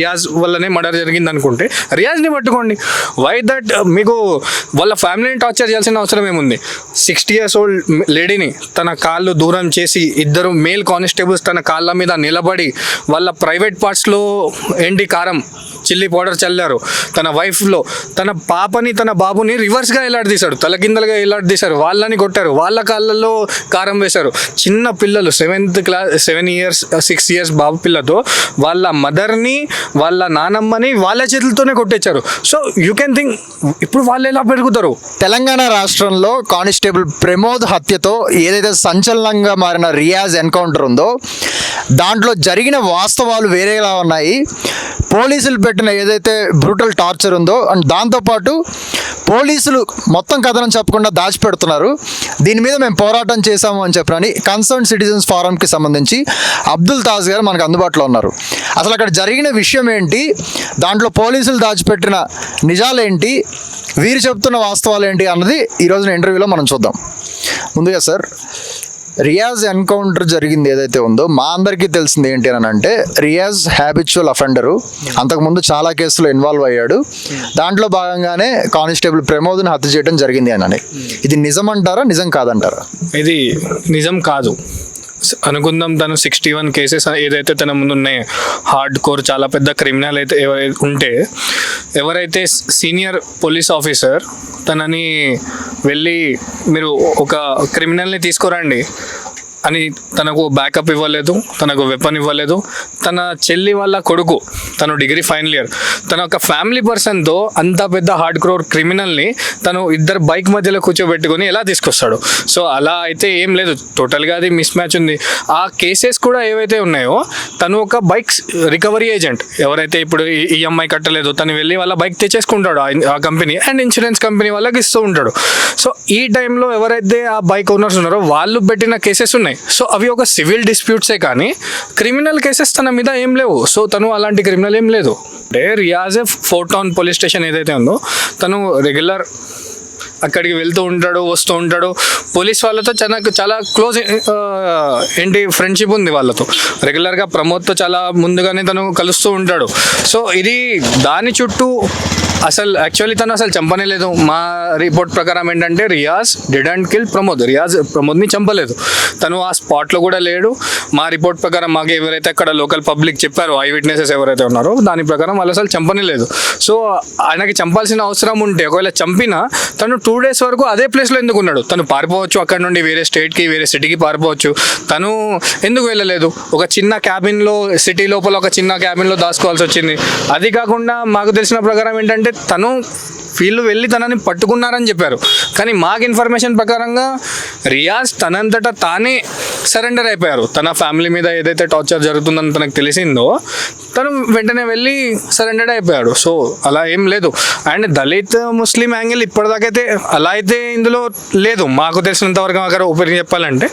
రియాజ్ వల్లనే మర్డర్ జరిగింది అనుకుంటే రియాజ్ని పట్టుకోండి. వై దట్ uh, మీకు వాళ్ళ ఫ్యామిలీని టార్చర్ చేయాల్సిన అవసరం ఏముంది? సిక్స్టీ ఇయర్స్ ఓల్డ్ లేడీని తన కాళ్ళు దూరం చేసి ఇద్దరు మేల్ కానిస్టేబుల్స్ తన కాళ్ళ మీద నిలబడి వాళ్ళ ప్రైవేట్ పార్ట్స్లో ఎండి కారం? చిల్లీ పౌడర్ చల్లారు. తన వైఫ్లో తన పాపని తన బాబుని రివర్స్గా ఎలాడదీశాడు. తలకిందలుగా ఎలాడదీశారు. వాళ్ళని కొట్టారు. వాళ్ళ కాళ్ళలో కారం వేశారు. చిన్న పిల్లలు seventh class seven years six years బాబు పిల్లతో వాళ్ళ మదర్ని వాళ్ళ నానమ్మని వాళ్ళ చేతులతోనే కొట్టేశారు. సో యూ కెన్ థింక్ ఇప్పుడు వాళ్ళు ఎలా పెరుగుతారు? తెలంగాణ రాష్ట్రంలో కానిస్టేబుల్ ప్రమోద్ హత్యతో ఏదైతే సంచలనంగా మారిన రియాజ్ ఎన్కౌంటర్ ఉందో దాంట్లో జరిగిన వాస్తవాలు వేరేలా ఉన్నాయి. పోలీసులు పెట్టిన ఏదైతే బ్రూటల్ టార్చర్ ఉందో అండ్ దాంతోపాటు పోలీసులు మొత్తం కథనం చెప్పకుండా దాచిపెడుతున్నారు. దీని మీద మేము పోరాటం చేశాము అని చెప్పని కన్సర్న్ సిటిజన్స్ ఫారంకి సంబంధించి అబ్దుల్ తాజ్ గారు మనకు అందుబాటులో ఉన్నారు. అసలు అక్కడ జరిగిన విషయం ఏంటి? దాంట్లో పోలీసులు దాచిపెట్టిన నిజాలేంటి వీరు చెప్తున్న వాస్తవాలు ఏంటి? అన్నది ఈ రోజున ఇంటర్వ్యూలో మనం చూద్దాం. ముందుగా సార్ రియాజ్ ఎన్కౌంటర్ జరిగింది ఏదైతే ఉందో మా అందరికీ తెలిసింది ఏంటి అని అంటే రియాజ్ హ్యాబిచువల్ అఫెండరు అంతకుముందు చాలా కేసులు ఇన్వాల్వ్ అయ్యాడు. దాంట్లో భాగంగానే కానిస్టేబుల్ ప్రమోద్ని హత్య చేయడం జరిగింది అని ఇది నిజం అంటారా నిజం కాదంటారా? ఇది నిజం కాదు. అనుకుందాం తను సిక్స్టీ వన్ కేసెస్ ఏదైతే తన ముందు ఉన్నాయో హార్డ్ కోర్ చాలా పెద్ద క్రిమినల్ అయితే ఎవరైతే ఉంటే ఎవరైతే సీనియర్ పోలీస్ ఆఫీసర్ తనని వెళ్ళి మీరు ఒక క్రిమినల్ని తీసుకురండి. అని తనకు బ్యాకప్ ఇవ్వలేదు తనకు వెపన్ ఇవ్వలేదు. తన చెల్లి వాళ్ళ కొడుకు తను డిగ్రీ ఫైనల్ ఇయర్ తన ఒక ఫ్యామిలీ పర్సన్తో అంత పెద్ద హార్డ్ క్రోర్ క్రిమినల్ని తను ఇద్దరు బైక్ మధ్యలో కూర్చోబెట్టుకుని ఎలా తీసుకొస్తాడు? సో అలా అయితే ఏం లేదు. టోటల్గా అది మిస్ మ్యాచ్ ఉంది. ఆ కేసెస్ కూడా ఏవైతే ఉన్నాయో తను ఒక బైక్ రికవరీ ఏజెంట్ ఎవరైతే ఇప్పుడు ఈఎంఐ కట్టలేదు తను వెళ్ళి వాళ్ళ బైక్ తెచ్చేసుకుంటాడు ఆ కంపెనీ అండ్ ఇన్సూరెన్స్ కంపెనీ వాళ్ళకి ఇస్తూ ఉంటాడు. సో ఈ టైంలో ఎవరైతే ఆ బైక్ ఓనర్స్ ఉన్నారో వాళ్ళు పెట్టిన కేసెస్ ఉన్నాయి. సో అవి ఒక సివిల్ డిస్ప్యూట్సే కానీ క్రిమినల్ కేసెస్ తన మీద ఏం లేవు. సో తను అలాంటి క్రిమినల్ ఏం లేదు. అంటే Riyaz four town police station ఏదైతే ఉందో తను రెగ్యులర్ అక్కడికి వెళ్తూ ఉంటాడు వస్తూ ఉంటాడు. పోలీస్ వాళ్ళతో చాలా చాలా క్లోజ్ ఏంటి ఫ్రెండ్షిప్ ఉంది వాళ్ళతో. రెగ్యులర్గా ప్రమోద్తో చాలా ముందుగానే తను కలుస్తూ ఉంటాడు. సో ఇది దాని చుట్టూ అసలు యాక్చువల్లీ తను అసలు చంపనే లేదు. మా రిపోర్ట్ ప్రకారం ఏంటంటే Riyaz dead and kill Pramod. Riyaz ప్రమోద్ని చంపలేదు. తను ఆ స్పాట్లో కూడా లేడు. మా రిపోర్ట్ ప్రకారం మాకు ఎవరైతే అక్కడ లోకల్ పబ్లిక్ చెప్పారో ఐ విట్నెసెస్ ఎవరైతే ఉన్నారో దాని ప్రకారం వాళ్ళు అసలు చంపనే లేదు. సో ఆయనకి చంపాల్సిన అవసరం ఉంటే ఒకవేళ చంపినా తను టూ డేస్ వరకు అదే ప్లేస్లో ఎందుకు ఉన్నాడు? తను పారిపోవచ్చు అక్కడ నుండి వేరే స్టేట్కి వేరే సిటీకి పారిపోవచ్చు. తను ఎందుకు వెళ్ళలేదు? ఒక చిన్న క్యాబిన్లో సిటీ లోపల ఒక చిన్న క్యాబిన్లో దాచుకోవాల్సి వచ్చింది. అది కాకుండా మాకు తెలిసిన ప్రకారం ఏంటంటే తను వీళ్ళు వెళ్ళి తనని పట్టుకున్నారని చెప్పారు. కానీ మాకు ఇన్ఫర్మేషన్ ప్రకారంగా రియాజ్ తనంతటా తానే సరెండర్ అయిపోయారు. తన ఫ్యామిలీ మీద ఏదైతే టార్చర్ జరుగుతుందని తనకు తెలిసిందో తను వెంటనే వెళ్ళి సరెండర్ అయిపోయాడు. సో అలా ఏం లేదు. అండ్ దళిత్ ముస్లిం యాంగిల్ ఇప్పటిదాకైతే అలా అయితే ఇందులో లేదు. మాకు తెలిసినంత వరకు అక్కడ ఓపెన్ చెప్పాలంటే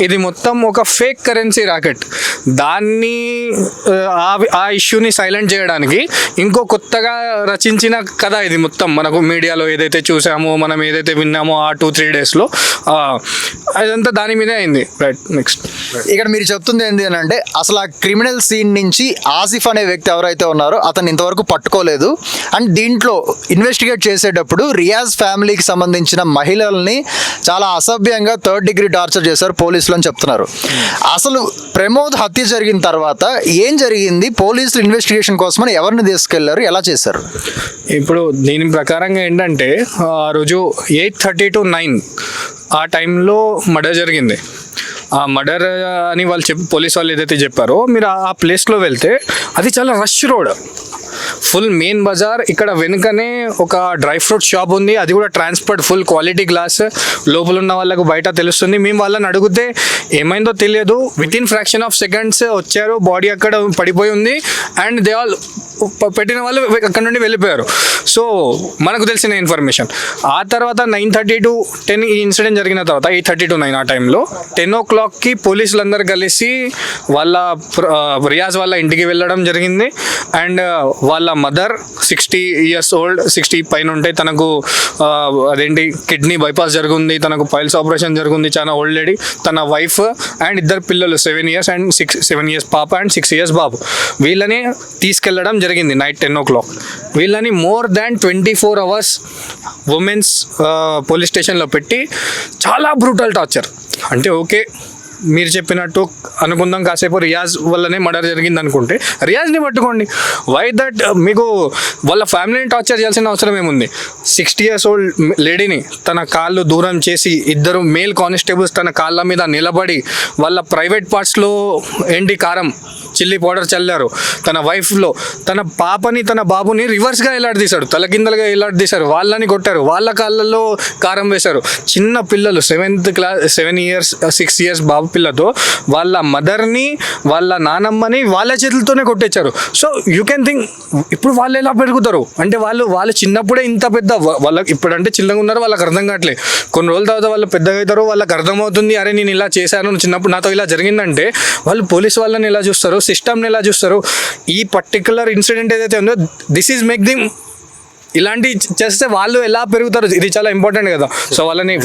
ఇది మొత్తం ఒక ఫేక్ కరెన్సీ రాకెట్. దాన్ని ఆ ఆ ఇష్యూని సైలెంట్ చేయడానికి ఇంకో కొత్తగా రచించిన కథ ఇది మొత్తం. మనకు మీడియాలో ఏదైతే చూసామో మనం ఏదైతే విన్నామో ఆ టూ త్రీ డేస్లో అదంతా దాని మీదే అయింది. రైట్ నెక్స్ట్ ఇక్కడ మీరు చెప్తుంది ఏంటి అని అంటే అసలు ఆ క్రిమినల్ సీన్ నుంచి ఆసిఫ్ అనే వ్యక్తి ఎవరైతే ఉన్నారో అతను ఇంతవరకు పట్టుకోలేదు. అండ్ దీంట్లో ఇన్వెస్టిగేట్ చేసేటప్పుడు రియాజ్ ఫ్యామిలీకి సంబంధించిన మహిళల్ని చాలా అసభ్యంగా థర్డ్ డిగ్రీ టార్చర్ చేశారు పోలీసులు అని చెప్తున్నారు. అసలు ప్రమోద్ హత్య జరిగిన తర్వాత ఏం జరిగింది? పోలీసులు ఇన్వెస్టిగేషన్ కోసమని ఎవరిని తీసుకెళ్ళారు? ఎలా చేశారు? ఇప్పుడు దీని ప్రకారంగా ఏంటంటే ఆ రోజు ఎయిట్ థర్టీ టు నైన్ ఆ టైంలో మర్డర్ జరిగింది. ఆ మర్డర్ అని వాళ్ళు చెప్పి పోలీస్ వాళ్ళు ఏదైతే చెప్పారో మీరు ఆ ప్లేస్లో వెళ్తే అది చాలా rush road. Full main bazaar ఇక్కడ వెనుకనే ఒక డ్రై ఫ్రూట్ షాప్ ఉంది అది కూడా ట్రాన్స్పోర్ట్ ఫుల్ క్వాలిటీ గ్లాస్. లోపల ఉన్న వాళ్ళకు బయట తెలుస్తుంది. మేము వాళ్ళని అడిగితే ఏమైందో తెలియదు. Within fraction of seconds వచ్చారు బాడీ అక్కడ పడిపోయి ఉంది. అండ్ దే ఆల్ పెట్టిన వాళ్ళు అక్కడ నుండి వెళ్ళిపోయారు. సో మనకు తెలిసిన ఇన్ఫర్మేషన్. ఆ తర్వాత నైన్ థర్టీ టు టెన్ ఈ ఇన్సిడెంట్ జరిగిన తర్వాత ఎయిట్ థర్టీ టు నైన్ ఆ టైంలో టెన్ ఓ క్లాక్కి పోలీసులు అందరు కలిసి వాళ్ళ ప్ర- రియాజ్ వాళ్ళ ఇంటికి వెళ్ళడం జరిగింది. అండ్ వాళ్ళ mother sixty years old sixty పైన ఉంటే తనకు అదేంటి కిడ్నీ బైపాస్ జరుగుంది తనకు పైల్స్ ఆపరేషన్ జరుగుంది చాలా ఓల్డ్ లేడీ. తన వైఫ్ అండ్ ఇద్దరు పిల్లలు seven years and six seven years పాప అండ్ సిక్స్ ఇయర్స్ బాబు. వీళ్ళని తీసుకెళ్ళడం జరిగింది నైట్ టెన్ ఓ క్లాక్ వీళ్ళని more than twenty four hours women's police స్టేషన్లో పెట్టి చాలా బ్రూటల్ టార్చర్ అంటే ఓకే మీరు చెప్పినట్టు అనుకుందాం కాసేపు రియాజ్ వల్లనే మర్డర్ జరిగింది అనుకుంటే రియాజ్ని పట్టుకోండి. వై దట్ మీకు వాళ్ళ ఫ్యామిలీని టార్చర్ చేయాల్సిన అవసరం ఏముంది? సిక్స్టీ ఇయర్స్ ఓల్డ్ లేడీని తన కాళ్ళు దూరం చేసి ఇద్దరు మేల్ కానిస్టేబుల్స్ తన కాళ్ళ మీద నిలబడి వాళ్ళ ప్రైవేట్ పార్ట్స్లో ఏంటి కారం చిల్లీ పౌడర్ చల్లారు. తన వైఫ్లో తన పాపని తన బాబుని రివర్స్గా ఎలాడదీశాడు. తలకిందలుగా ఎలాడదీశారు. వాళ్ళని కొట్టారు. వాళ్ళ కాళ్ళల్లో కారం వేశారు. చిన్న పిల్లలు seventh class seven years six years బాబు పిల్లతో వాళ్ళ మదర్ని వాళ్ళ నానమ్మని వాళ్ళ చేతులతోనే కొట్టేశారు. సో యూ కెన్ థింక్ ఇప్పుడు వాళ్ళు ఎలా పెరుగుతారు? అంటే వాళ్ళు వాళ్ళు చిన్నప్పుడే ఇంత పెద్ద వాళ్ళకి ఇప్పుడంటే చిన్నగా ఉన్నారు వాళ్ళకి అర్థం కావట్లేదు. కొన్ని రోజుల తర్వాత వాళ్ళు పెద్దగా అవుతారు వాళ్ళకి అర్థమవుతుంది. అరే నేను ఇలా చేశాను. చిన్నప్పుడు నాతో ఇలా జరిగిందంటే వాళ్ళు పోలీస్ వాళ్ళని ఎలా చూస్తారు? సిస్టమ్ని ఎలా చూస్తారు? ఈ పర్టికులర్ ఇన్సిడెంట్ ఏదైతే ఉందో దిస్ ఈజ్ మేక్ దిమ్ ఇలాంటి చేస్తే వాళ్ళు ఎలా పెరుగుతారు? ఇది చాలా ఇంపార్టెంట్ కదా. సో వాళ్ళని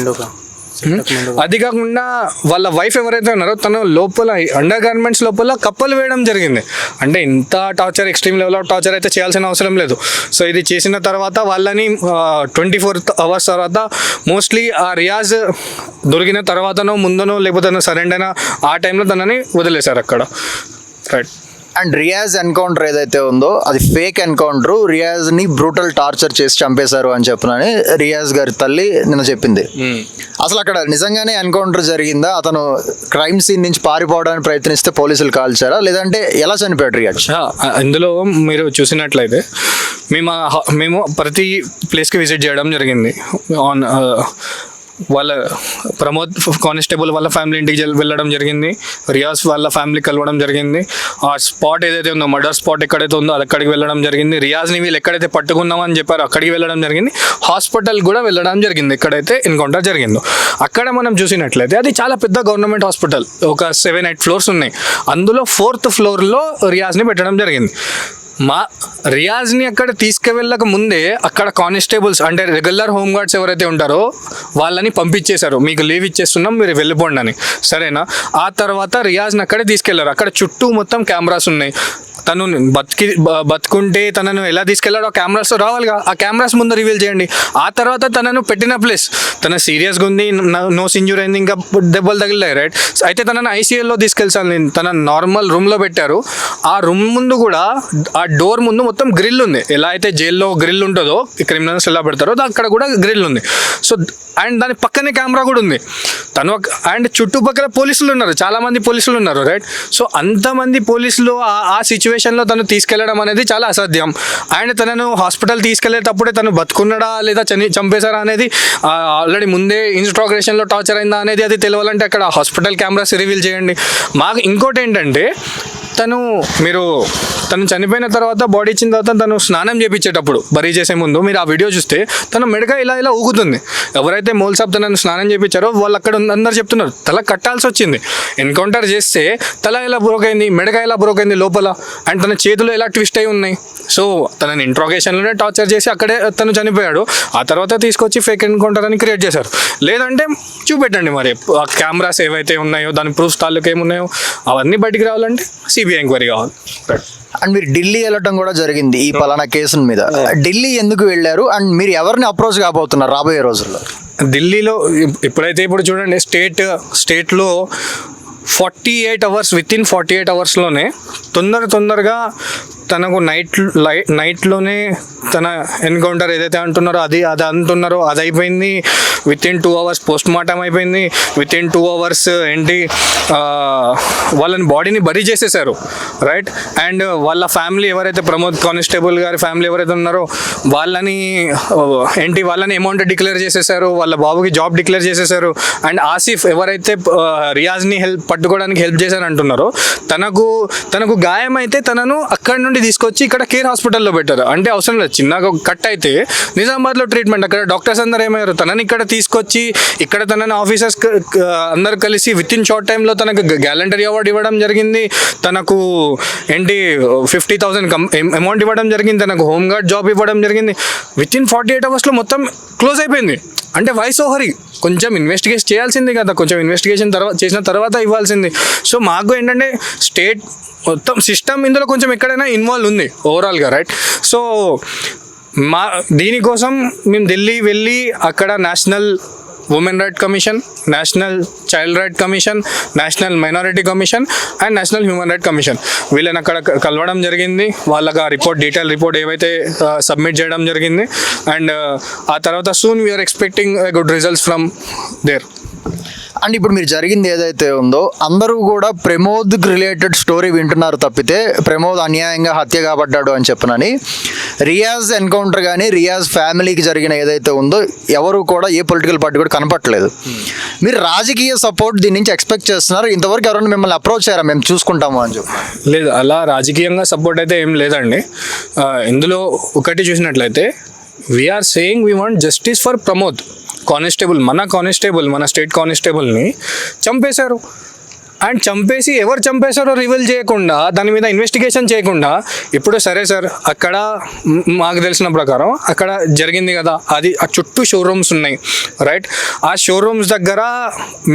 Hmm? అది కాకుండా వాళ్ళ వైఫ్ ఎవరైతే ఉన్నారో తను లోపల అండర్ గార్మెంట్స్ లోపల కప్పలు వేయడం జరిగింది. అంటే ఇంత torture extreme level of torture అయితే చేయాల్సిన అవసరం లేదు. సో ఇది చేసిన తర్వాత వాళ్ళని ట్వంటీ ఫోర్ అవర్స్ తర్వాత మోస్ట్లీ ఆ రియాజ్ దొరికిన తర్వాతనో ముందనో లేకపోతే సరెండర్ అయినా ఆ టైంలో తనని వదిలేశారు అక్కడ. రైట్ అండ్ రియాజ్ ఎన్కౌంటర్ ఏదైతే ఉందో అది ఫేక్ ఎన్కౌంటర్ రియాజ్ని బ్రూటల్ టార్చర్ చేసి చంపేశారు అని చెప్పనని రియాజ్ గారి తల్లి నిన్న చెప్పింది. అసలు అక్కడ నిజంగానే ఎన్కౌంటర్ జరిగిందా? అతను క్రైమ్ సీన్ నుంచి పారిపోవడానికి ప్రయత్నిస్తే పోలీసులు కాల్చారా? లేదంటే ఎలా చనిపోయాడు రియాజ్ ఇందులో మీరు చూసినట్లయితే మేము మేము ప్రతి ప్లేస్కి విజిట్ చేయడం జరిగింది. ఆన్ వాళ్ళ ప్రమోద్ కానిస్టేబుల్ వాళ్ళ ఫ్యామిలీ ఇంటికి వెళ్ళడం జరిగింది. రియాజ్ వాళ్ళ ఫ్యామిలీ కలవడం జరిగింది. ఆ స్పాట్ ఏదైతే ఉందో మర్డర్ స్పాట్ ఎక్కడైతే ఉందో అది అక్కడికి వెళ్ళడం జరిగింది. రియాజ్ని వీళ్ళు ఎక్కడైతే పట్టుకుందామని చెప్పారో అక్కడికి వెళ్ళడం జరిగింది. హాస్పిటల్ కూడా వెళ్ళడం జరిగింది. ఎక్కడైతే ఎన్కౌంటర్ జరిగిందో. అక్కడ మనం చూసినట్లయితే అది చాలా పెద్ద గవర్నమెంట్ హాస్పిటల్. ఒక సెవెన్ ఎయిట్ ఫ్లోర్స్ ఉన్నాయి. అందులో ఫోర్త్ ఫ్లోర్లో రియాజ్ని పెట్టడం జరిగింది. మా రియాజ్ని అక్కడ తీసుకువెళ్ళక ముందే అక్కడ కానిస్టేబుల్స్ అంటే రెగ్యులర్ హోమ్ గార్డ్స్ ఎవరైతే ఉంటారో వాళ్ళని పంపించేశారు. మీకు లీవ్ ఇచ్చేస్తున్నాం మీరు వెళ్ళిపోండి అని. సరేనా? ఆ తర్వాత రియాజ్ని అక్కడే తీసుకెళ్ళారు. అక్కడ చుట్టూ మొత్తం కెమెరాస్ ఉన్నాయి. తను బతికి బతుకుంటే తనను ఎలా తీసుకెళ్ళాడో ఆ కెమెరాస్ రావాలిగా ఆ కెమెరాస్ ముందు రివీల్ చేయండి. ఆ తర్వాత తనను పెట్టిన ప్లేస్. తన సీరియస్గా ఉంది నో ఇంజూర్ అయింది ఇంకా దెబ్బలు తగిలాయి రైట్? అయితే తనను ఐసీఎల్లో తీసుకెళ్తాను తన నార్మల్ రూమ్లో పెట్టారు. ఆ రూమ్ ముందు కూడా ఆ ఆ డోర్ ముందు మొత్తం గ్రిల్ ఉంది. ఎలా అయితే జైల్లో గ్రిల్ ఉంటుందో క్రిమినల్స్ ఎలా పెడతారో అక్కడ కూడా గ్రిల్ ఉంది. సో అండ్ దాని పక్కనే కెమెరా కూడా ఉంది. తను అండ్ చుట్టుపక్కల పోలీసులు ఉన్నారు. చాలా మంది పోలీసులు ఉన్నారు రైట్ సో అంతమంది పోలీసులు ఆ- ఆ సిచ్యువేషన్లో తను తీసుకెళ్ళడం అనేది చాలా అసాధ్యం. అండ్ తనను హాస్పిటల్ తీసుకెళ్ళేటప్పుడే తను బతుకున్నాడా లేదా చని చంపేశారా అనేది ఆల్రెడీ ముందే ఇన్స్ట్రాగ్రేషన్లో టార్చర్ అయిందా అనేది అది తెలియాలంటే అక్కడ హాస్పిటల్ కెమెరాస్ రివీల్ చేయండి. మాకు ఇంకోటి ఏంటంటే తను మీరు తను చనిపోయిన తర్వాత బాడీ ఇచ్చిన తర్వాత తను స్నానం చేపించేటప్పుడు బరీ చేసే ముందు మీరు ఆ వీడియో చూస్తే తన మెడక ఇలా ఇలా ఊగుతుంది. ఎవరైతే మోల్సాబ్ తనను స్నానం చేపించారో వాళ్ళు అక్కడ అందరు చెప్తున్నారు తల కట్టాల్సి వచ్చింది. ఎన్కౌంటర్ చేస్తే తల ఎలా బ్రోక్ అయింది మెడక ఎలా బ్రోక్ అయింది లోపల? అండ్ తన చేతులు ఎలా ట్విస్ట్ అయి ఉన్నాయి? సో తనని ఇంట్రాగేషన్లోనే టార్చర్ చేసి అక్కడే తను చనిపోయాడు. ఆ తర్వాత తీసుకొచ్చి ఫేక్ ఎన్కౌంటర్ అని క్రియేట్ చేశారు. లేదంటే చూపెట్టండి మరి ఆ కెమెరాస్ ఏవైతే ఉన్నాయో దాని ప్రూఫ్స్ తాలూకు ఏమున్నాయో అవన్నీ బయటికి రావాలంటే సిబిఐ ఎంక్వైరీ కావాలి. అండ్ మీరు ఢిల్లీ వెళ్ళటం కూడా జరిగింది ఈ పలానా కేసుల మీద. ఢిల్లీ ఎందుకు వెళ్ళారు? అండ్ మీరు ఎవరిని అప్రోచ్ కాబోతున్నారు రాబోయే రోజుల్లో? ఢిల్లీలో ఇప్పుడైతే ఇప్పుడు చూడండి స్టేట్ స్టేట్లో forty eight hours within forty eight అవర్స్లోనే తొందర తొందరగా తనకు నైట్ లై నైట్లోనే తన ఎన్కౌంటర్ ఏదైతే అంటున్నారో అది అది అంటున్నారో అది అయిపోయింది within two hours post mortem అయిపోయింది. విత్ ఇన్ టూ అవర్స్ ఏంటి వాళ్ళని బాడీని బరీ చేసేసారు రైట్ అండ్ వాళ్ళ ఫ్యామిలీ ఎవరైతే ప్రమోద్ కానిస్టేబుల్ గారి ఫ్యామిలీ ఎవరైతే ఉన్నారో వాళ్ళని ఏంటి వాళ్ళని అమౌంట్ డిక్లేర్ చేసేసారు. వాళ్ళ బాబుకి జాబ్ డిక్లేర్ చేసేసారు. అండ్ ఆసిఫ్ ఎవరైతే రియాజ్ని హెల్ప్ పట్టుకోవడానికి హెల్ప్ చేశారు అంటున్నారు తనకు తనకు గాయం అయితే తనను అక్కడి నుండి తీసుకొచ్చి ఇక్కడ కేర్ హాస్పిటల్లో పెట్టారు. అంటే అవసరం లేదు. చిన్నగా కట్ అయితే నిజామాబాద్లో ట్రీట్మెంట్ అక్కడ డాక్టర్స్ అందరూ ఏమయ్యారు? తనని ఇక్కడ తీసుకొచ్చి ఇక్కడ తనని ఆఫీసర్స్ అందరు కలిసి విత్ ఇన్ షార్ట్ టైంలో తనకు గ్యాలంటరీ అవార్డు ఇవ్వడం జరిగింది. తనకు ఏంటి ఫిఫ్టీ థౌసండ్ కం అమౌంట్ ఇవ్వడం జరిగింది. తనకు హోమ్ గార్డ్ జాబ్ ఇవ్వడం జరిగింది. విత్ ఇన్ ఫార్టీ ఎయిట్ అవర్స్లో మొత్తం క్లోజ్ అయిపోయింది. అంటే వయసు ఓహరి కొంచెం ఇన్వెస్టిగేషన్ చేయాల్సింది కదా. కొంచెం ఇన్వెస్టిగేషన్ తర్వాత చేసిన తర్వాత చేసుకోవాల్సింది సో మాకు ఏంటంటే స్టేట్ మొత్తం సిస్టమ్ ఇందులో కొంచెం ఎక్కడైనా ఇన్వాల్వ్ ఉంది ఓవరాల్గా రైట్ సో మా దీనికోసం మేము ఢిల్లీ వెళ్ళి అక్కడ national women right commission national child right commission national minority commission and national human right commission. వీళ్ళని అక్కడ కలవడం జరిగింది. వాళ్ళకి ఆ రిపోర్ట్ డీటెయిల్ రిపోర్ట్ ఏవైతే సబ్మిట్ చేయడం జరిగింది. అండ్ ఆ తర్వాత soon we are expecting good results from there and ఇప్పుడు మీరు జరిగింది ఏదైతే ఉందో అందరూ కూడా ప్రమోద్కి రిలేటెడ్ స్టోరీ వింటున్నారు తప్పితే ప్రమోద్ అన్యాయంగా హత్య కాబడ్డాడు అని చెప్పనని. రియాజ్ ఎన్కౌంటర్ కానీ రియాజ్ ఫ్యామిలీకి జరిగిన ఏదైతే ఉందో ఎవరు కూడా ఏ పొలిటికల్ పార్టీ కూడా కనపట్లేదు మీరు రాజకీయ సపోర్ట్ దీని నుంచి ఎక్స్పెక్ట్ చేస్తున్నారు. ఇంతవరకు ఎవరైనా మిమ్మల్ని అప్రోచ్ అయ్యారా మేము చూసుకుంటాము అని చెప్పి. లేదు అలా రాజకీయంగా సపోర్ట్ అయితే ఏం లేదండి. ఇందులో ఒకటి చూసినట్లయితే we are saying we want justice for Pramod. Constable మన కానిస్టేబుల్ మన స్టేట్ కానిస్టేబుల్ని చంపేశారు. అండ్ చంపేసి ఎవరు చంపేశారో రివీల్ చేయకుండా దాని మీద ఇన్వెస్టిగేషన్ చేయకుండా ఇప్పుడు సరే సార్ అక్కడ మాకు తెలిసిన ప్రకారం అక్కడ జరిగింది కదా అది ఆ చుట్టూ షోరూమ్స్ ఉన్నాయి రైట్ ఆ షోరూమ్స్ దగ్గర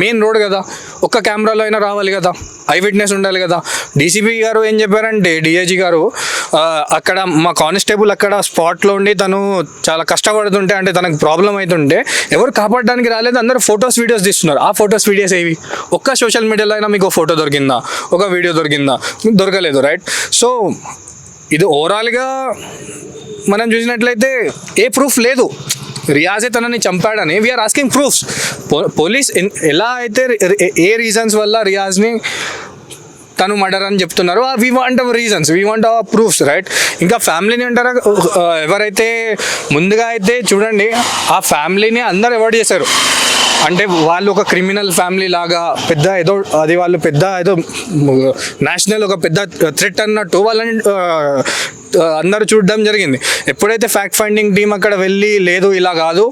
మెయిన్ రోడ్ కదా ఒక్క కెమెరాలో అయినా రావాలి కదా ఐ విట్నెస్ ఉండాలి కదా. డీసీపీ గారు ఏం చెప్పారంటే డిఐజీ గారు అక్కడ మా కానిస్టేబుల్ అక్కడ స్పాట్లో ఉండి తను చాలా కష్టపడుతుంటే అంటే తనకు ప్రాబ్లం అవుతుంటే ఎవరు కాపాడడానికి రాలేదు అందరూ ఫొటోస్ వీడియోస్ తీస్తున్నారు. ఆ ఫొటోస్ వీడియోస్ ఏవి? ఒక్క సోషల్ మీడియాలో అయినా మీకు ఫోటో దొరికిందా? ఒక వీడియో దొరికిందా? దొరకలేదు రైట్ సో ఇది ఓవరాల్గా మనం చూసినట్లయితే ఏ ప్రూఫ్ లేదు. రియాజే తనని చంపాడని we are asking proofs police ఎలా అయితే ఏ రీజన్స్ వల్ల రియాజ్ని తను మర్డర్ అని చెప్తున్నారు we want our reasons we want our proofs right ఇంకా ఫ్యామిలీని అంటారా? ఎవరైతే ముందుగా అయితే చూడండి ఆ ఫ్యామిలీని అందరు అవాయిడ్ చేశారు. అంటే వాళ్ళు ఒక క్రిమినల్ ఫ్యామిలీ లాగా పెద్ద ఏదో అది వాళ్ళు పెద్ద ఏదో నేషనల్ ఒక పెద్ద థ్రెట్ అన్నట్టు వాళ్ళని ఆ, అందరూ చూడడం జరిగింది. ఎప్పుడైతే ఫ్యాక్ట్ ఫైండింగ్ టీం అక్కడ వెళ్ళి లేదు ఇలా కాదు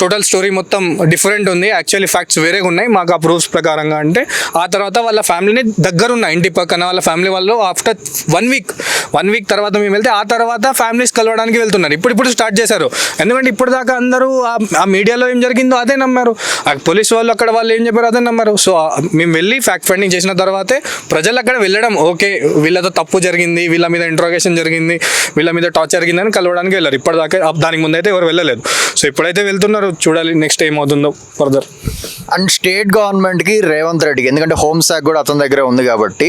టోటల్ స్టోరీ మొత్తం డిఫరెంట్ ఉంది. యాక్చువల్లీ ఫ్యాక్ట్స్ వేరేగా ఉన్నాయి. మాకు ఆ ప్రూఫ్స్ ప్రకారంగా అంటే ఆ తర్వాత వాళ్ళ ఫ్యామిలీని దగ్గరున్న ఇంటి పక్కన వాళ్ళ ఫ్యామిలీ వాళ్ళు after one week one week తర్వాత మేము వెళ్తే ఆ తర్వాత ఫ్యామిలీస్ కలవడానికి వెళ్తున్నారు. ఇప్పుడు ఇప్పుడు స్టార్ట్ చేశారు. ఎందుకంటే ఇప్పుడు దాకా అందరూ ఆ- మీడియాలో ఏం జరిగిందో అదే నమ్మారు. ఆ పోలీస్ వాళ్ళు అక్కడ వాళ్ళు ఏం చెప్పారు అదే నమ్మారు. సో మేము వెళ్ళి ఫ్యాక్ట్ ఫైండింగ్ చేసిన తర్వాతే ప్రజలు అక్కడ వెళ్ళడం ఓకే. వీళ్ళతో తప్పు జరిగింది వీళ్ళ మీద ఇంట్రోగేషన్ జరిగింది వీళ్ళ మీద టార్చర్ జరిగిందని కలవడానికి వెళ్ళారు. ఇప్పటిదాకా దానికి ముందు అయితే ఎవరు వెళ్ళలేదు. సో ఇప్పుడైతే వెళ్తున్నారు చూడాలి నెక్స్ట్ ఏమవుతుందో ఫర్దర్ అండ్ స్టేట్ గవర్నమెంట్కి రేవంత్ రెడ్డికి ఎందుకంటే హోమ్ శాఖ కూడా అతని దగ్గరే ఉంది కాబట్టి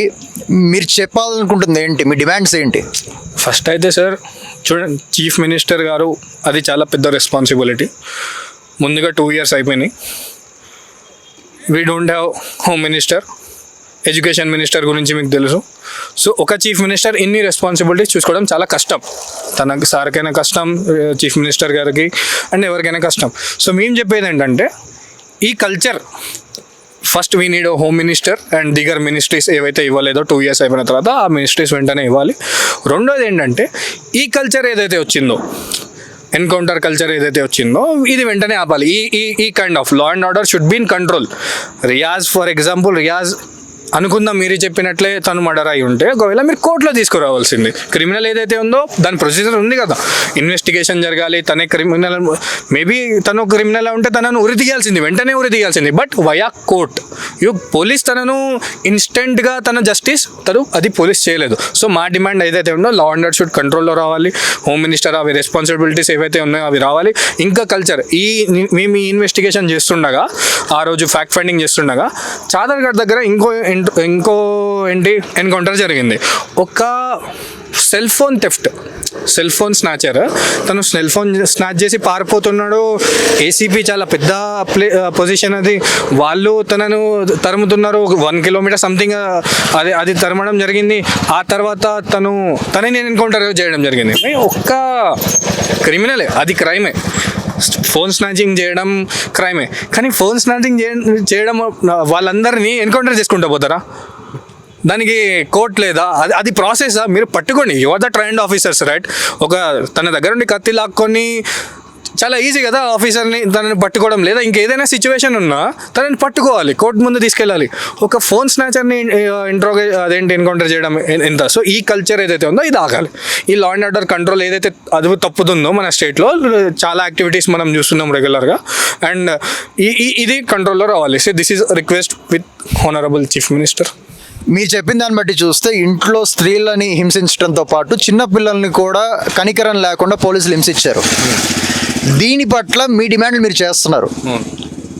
మీరు చెప్పాలనుకుంటుంది ఏంటి? మీ డిమాండ్స్ ఏంటి? ఫస్ట్ అయితే సార్ చూడండి చీఫ్ మినిస్టర్ గారు అది చాలా పెద్ద రెస్పాన్సిబిలిటీ ముందుగా టూ ఇయర్స్ అయిపోయినాయి. We don't have home minister education minister గురించి మీకు తెలుసు. సో ఒక చీఫ్ మినిస్టర్ ఇన్ని రెస్పాన్సిబిలిటీస్ చూసుకోవడం చాలా కష్టం. తన సార్కైనా కష్టం చీఫ్ మినిస్టర్ గారికి అండ్ ఎవరికైనా కష్టం. సో మేము చెప్పేది ఏంటంటే ఈ culture first we need home minister and the other ministries ఏవైతే ఇవ్వలేదో టూ ఇయర్స్ అయిపోయిన తర్వాత ఆ మినిస్ట్రీస్ వెంటనే ఇవ్వాలి. రెండోది ఏంటంటే ఈ కల్చర్ ఏదైతే వచ్చిందో ఎన్కౌంటర్ కల్చర్ ఏదైతే వచ్చిందో ఇది వెంటనే ఆపాలి. ఈ ఈ ఈ kind of law and order should be in control Riyaz for example Riyaz అనుకుందాం మీరు చెప్పినట్లే తను మర్డర్ అయి ఉంటే ఒకవేళ మీరు కోర్టులో తీసుకురావాల్సింది. క్రిమినల్ ఏదైతే ఉందో దాని ప్రొసీజర్ ఉంది కదా. ఇన్వెస్టిగేషన్ జరగాలి తనే క్రిమినల్ మేబీ తను క్రిమినల్ ఉంటే తనను ఉరి తీయాల్సింది వెంటనే ఉరి తీయాల్సింది. But via court you police తనను ఇన్స్టెంట్గా తన జస్టిస్ తను అది పోలీస్ చేయలేదు. సో మా డిమాండ్ ఏదైతే ఉందో లా అండ్ షుడ్ కంట్రోల్లో రావాలి. హోమ్ మినిస్టర్ అవి రెస్పాన్సిబిలిటీస్ ఏవైతే ఉన్నాయో అవి రావాలి. ఇంకా కల్చర్ ఈ మేము ఈ ఇన్వెస్టిగేషన్ చేస్తుండగా ఆ రోజు ఫ్యాక్ట్ ఫైండింగ్ చేస్తుండగా చాదర్గఢ్ దగ్గర ఇంకో ఇంకో ఏంటి ఎన్కౌంటర్ జరిగింది. ఒక cell phone theft. Cell phone snatcher. తను సెల్ ఫోన్ స్నాచ్ చేసి పారిపోతున్నాడు. ఏసీపీ చాలా పెద్ద ప్లే పొజిషన్ అది. వాళ్ళు తనను తరుముతున్నారు. వన్ కిలోమీటర్ సంథింగ్ అది అది తరమడం జరిగింది. ఆ తర్వాత తను తనని నేను ఎన్కౌంటర్ చేయడం జరిగింది. ఒక్క క్రిమినలే. అది క్రైమే. ఫోన్ స్నాచింగ్ చేయడం క్రైమే. కానీ ఫోన్ స్నాచింగ్ చేయడం వాళ్ళందరినీ ఎన్కౌంటర్ చేసుకుంటూ పోతారా? దానికి కోర్ట్ లేదా? అది అది ప్రాసెస్? మీరు పట్టుకోండి. You're the trained officers right ఒక తన దగ్గర నుండి కత్తి లాక్కొని చాలా ఈజీ కదా ఆఫీసర్ని తనని పట్టుకోవడం లేదా ఇంకేదైనా సిచ్యువేషన్ ఉన్నా తనని పట్టుకోవాలి. కోర్టు ముందు తీసుకెళ్ళాలి. ఒక ఫోన్ స్నాచర్ని ఇంట్రోగే అదేంటి ఎన్కౌంటర్ చేయడం ఎంత? సో ఈ కల్చర్ ఏదైతే ఉందో ఇది ఆగాలి. ఈ లా అండ్ ఆర్డర్ కంట్రోల్ ఏదైతే అది తప్పుతుందో మన స్టేట్లో చాలా యాక్టివిటీస్ మనం చూస్తున్నాం రెగ్యులర్గా అండ్ ఈ ఈ- ఇది కంట్రోల్లో రావాలి. So this is request with honourable chief minister మీరు చెప్పిన దాన్ని బట్టి చూస్తే ఇంట్లో స్త్రీలని హింసించడంతో పాటు చిన్న పిల్లల్ని కూడా కనికరం లేకుండా పోలీసులు హింసించారు. దీని పట్ల మీ డిమాండ్లు మీరు చేస్తున్నారు.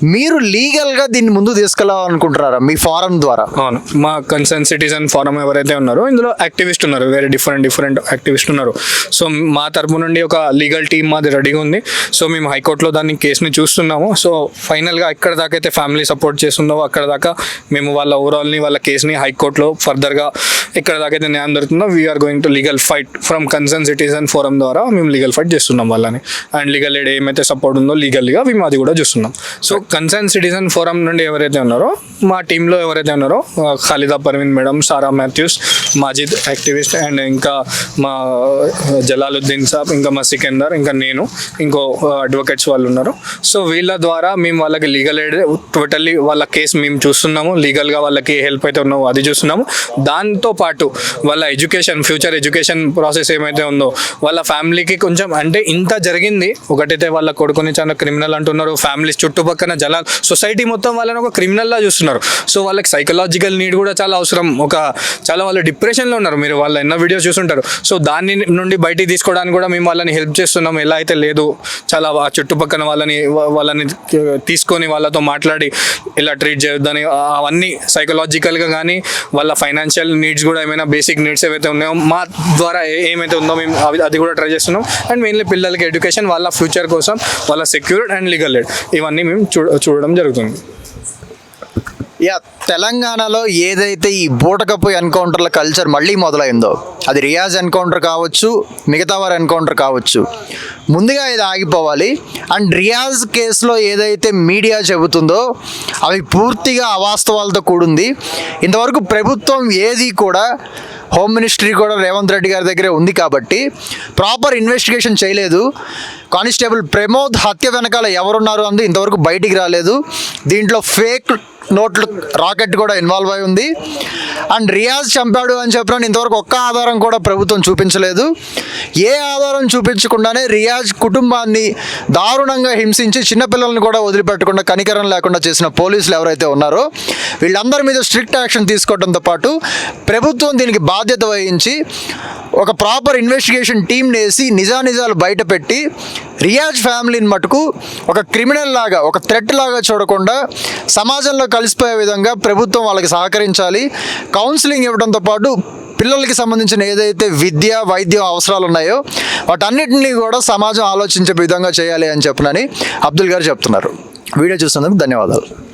మీరు లీగల్గా దీన్ని ముందు తీసుకెళ్ళాలనుకుంటున్నారా మీ ఫారం ద్వారా? అవును. మా కన్సర్న్ సిటిజన్ ఫారం ఎవరైతే ఉన్నారో ఇందులో యాక్టివిస్ట్ ఉన్నారు. వేరే డిఫరెంట్ డిఫరెంట్ యాక్టివిస్ట్ ఉన్నారు. సో మా తరపు నుండి ఒక లీగల్ టీమ్ మాది రెడీగా ఉంది. సో మేము హైకోర్టులో దాన్ని కేసుని చూస్తున్నాము. సో ఫైనల్గా ఎక్కడ దాకా అయితే ఫ్యామిలీ సపోర్ట్ చేస్తుందో అక్కడ దాకా మేము వాళ్ళ ఓవరాల్ని వాళ్ళ కేసుని హైకోర్టులో ఫర్దర్గా ఎక్కడ దాకా అయితే న్యాయం దొరుకుతుందో we are going to legal fight from concern citizen forum ద్వారా మేము లీగల్ ఫైట్ చేస్తున్నాం వాళ్ళని. అండ్ లీగల్ ఎయిడ్ ఏమైతే సపోర్ట్ ఉందో లీగల్గా మేము అది కూడా చూస్తున్నాం. సో కన్సర్న్ సిటిజన్ ఫోరం నుండి ఎవరైతే ఉన్నారో మా టీంలో ఎవరైతే ఉన్నారో Khalida Parveen madam Sara Matthews Majid activist and ఇంకా మా జలాలుద్దీన్ సాబ్ ఇంకా మా సికందర్ ఇంకా నేను ఇంకో అడ్వకేట్స్ వాళ్ళు ఉన్నారు. సో వీళ్ళ ద్వారా మేము వాళ్ళకి లీగల్ ఎయిడ్ టోటల్లీ వాళ్ళ కేసు మేము చూస్తున్నాము. లీగల్గా వాళ్ళకి హెల్ప్ అయితే ఉన్నామో అది చూస్తున్నాము. దాంతో పాటు వాళ్ళ ఎడ్యుకేషన్ ఫ్యూచర్ ఎడ్యుకేషన్ ప్రాసెస్ ఏమైతే ఉందో వాళ్ళ ఫ్యామిలీకి కొంచెం అంటే ఇంత జరిగింది. ఒకటైతే వాళ్ళ కొడుకుని చాలా క్రిమినల్ అంటున్నారు. ఫ్యామిలీస్ చుట్టుపక్కల జలాలు సొసైటీ మొత్తం వాళ్ళని ఒక క్రిమినల్లా చూస్తున్నారు. సో వాళ్ళకి సైకలాజికల్ నీడ్ కూడా చాలా అవసరం. ఒక చాలా వాళ్ళు డిప్రెషన్లో ఉన్నారు. మీరు వాళ్ళ ఎన్నో వీడియోస్ చూసుంటారు సో దాని నుండి బయటికి తీసుకోవడానికి కూడా మేము వాళ్ళని హెల్ప్ చేస్తున్నాం. ఎలా అయితే లేదు చాలా ఆ చుట్టుపక్కల వాళ్ళని వాళ్ళని తీసుకొని వాళ్ళతో మాట్లాడి ఇలా ట్రీట్ చేయొద్దని అవన్నీ సైకలాజికల్గా కానీ వాళ్ళ ఫైనాన్షియల్ నీడ్స్ కూడా ఏమైనా బేసిక్ నీడ్స్ ఏవైతే ఉన్నాయో మా ద్వారా ఏమైతే ఉందో మేము అది కూడా ట్రై చేస్తున్నాం. అండ్ మెయిన్లీ పిల్లలకి ఎడ్యుకేషన్ వాళ్ళ ఫ్యూచర్ కోసం వాళ్ళ సెక్యూర్డ్ అండ్ లీగల్ ఎడ్ ఇవన్నీ మేము చూడ చూడడం జరుగుతుంది. యా తెలంగాణలో ఏదైతే ఈ బూటకపు ఎన్కౌంటర్ల కల్చర్ మళ్ళీ మొదలైందో అది రియాజ్ ఎన్కౌంటర్ కావచ్చు మిగతా వారి ఎన్కౌంటర్ కావచ్చు ముందుగా ఇది ఆగిపోవాలి. అండ్ రియాజ్ కేసులో ఏదైతే మీడియా చెబుతుందో అవి పూర్తిగా అవాస్తవాలతో కూడింది. ఇంతవరకు ప్రభుత్వం ఏది కూడా హోమ్ మినిస్ట్రీ కూడా రేవంత్ రెడ్డి గారి దగ్గరే ఉంది కాబట్టి ప్రాపర్ ఇన్వెస్టిగేషన్ చేయలేదు. కానిస్టేబుల్ ప్రమోద్ హత్య వెనకాల ఎవరున్నారు అంది ఇంతవరకు బయటికి రాలేదు. దీంట్లో ఫేక్ నోట్లు రాకెట్ కూడా ఇన్వాల్వ్ అయి ఉంది. అండ్ రియాజ్ చంపాడు అని చెప్పిన ఇంతవరకు ఒక్క ఆధారం కూడా ప్రభుత్వం చూపించలేదు. ఏ ఆధారం చూపించకుండానే రియాజ్ కుటుంబాన్ని దారుణంగా హింసించి చిన్నపిల్లల్ని కూడా వదిలిపెట్టకుండా కనికరం లేకుండా చేసిన పోలీసులు ఎవరైతే ఉన్నారో వీళ్ళందరి మీద స్ట్రిక్ట్ యాక్షన్ తీసుకోవడంతో పాటు ప్రభుత్వం దీనికి బాధ్యత వహించి ఒక ప్రాపర్ ఇన్వెస్టిగేషన్ టీంని వేసి నిజానిజాలు బయటపెట్టి రియాజ్ ఫ్యామిలీని మటుకు ఒక క్రిమినల్ లాగా ఒక థ్రెట్ లాగా చూడకుండా సమాజంలో కలిసిపోయే విధంగా ప్రభుత్వం వాళ్ళకి సహకరించాలి. కౌన్సిలింగ్ ఇవ్వడంతో పాటు పిల్లలకి సంబంధించిన ఏదైతే విద్య వైద్యం అవసరాలు ఉన్నాయో వాటన్నిటిని కూడా సమాజం ఆలోచించే విధంగా చేయాలి అని చెప్పనని అబ్దుల్ గారు చెప్తున్నారు. వీడియో చూసినందుకు ధన్యవాదాలు.